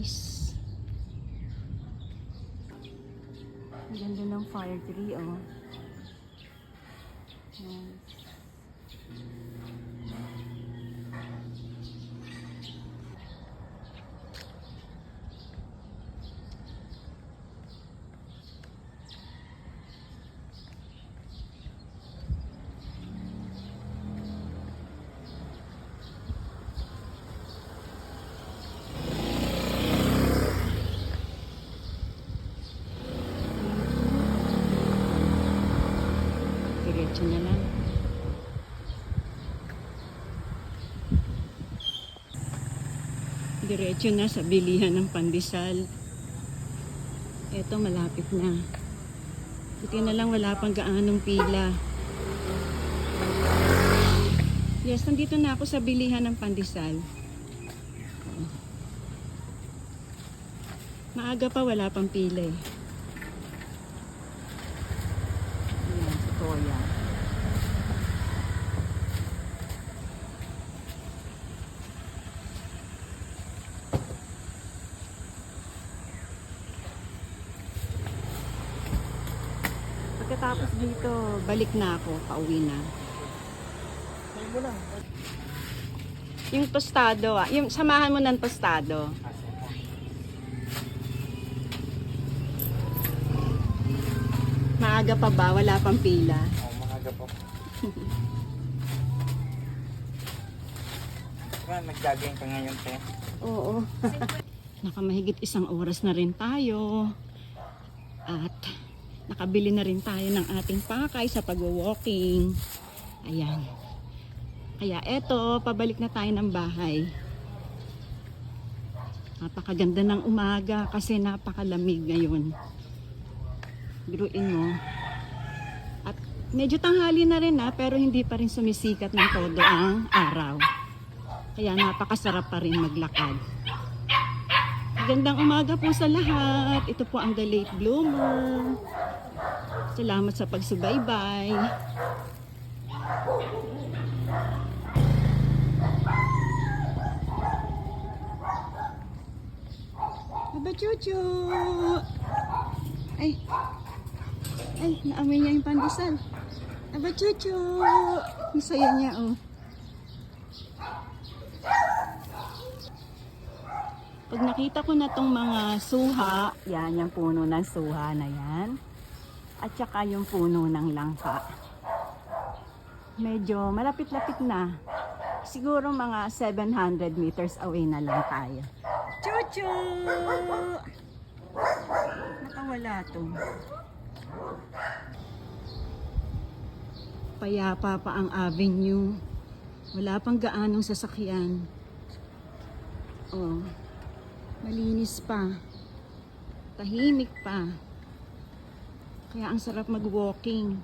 Nice. Ang ganda ng fire tree, oh. Nice. Diretso na lang. Diretso na sa bilihan ng pandesal. Eto, malapit na. Buti na lang wala pang gaanong pila. Yes, nandito na ako sa bilihan ng pandesal. Maaga pa, wala pang pila eh. Pagkatapos dito, balik na ako, pauwi na. Yung tostado ah, yung samahan mo ng tostado. Maaga pa ba? Wala pang pila. Oh, maaga. Kaya nag-jogging ka ngayon, te. Oo. Nakamahigit isang oras na rin tayo. At nakabili na rin tayo ng ating pakay sa pag-walking. Ayan. Kaya eto, pabalik na tayo ng bahay. Napakaganda ng umaga kasi napakalamig ngayon. Biruin mo. At medyo tanghali na rin na pero hindi pa rin sumisikat ng todo ang araw. Kaya napakasarap pa rin maglakad. Magandang umaga po sa lahat. Ito po ang The Late Bloomer. Salamat sa pagsubaybay. Aba, Chuchu! Ay, ay, naamoy niya yung pandesal. Aba, Chuchu! Ang niya, oh. Pag nakita ko na tong mga suha, yan, yung puno ng suha na yan. At saka yung puno ng langka. Medyo malapit-lapit na. Siguro mga 700 meters away na lang tayo. Chuchu! Nakawala to. Payapa pa ang avenue. Wala pang gaanong sasakyan. Oh. Malinis pa. Tahimik pa. Kaya ang sarap mag-walking.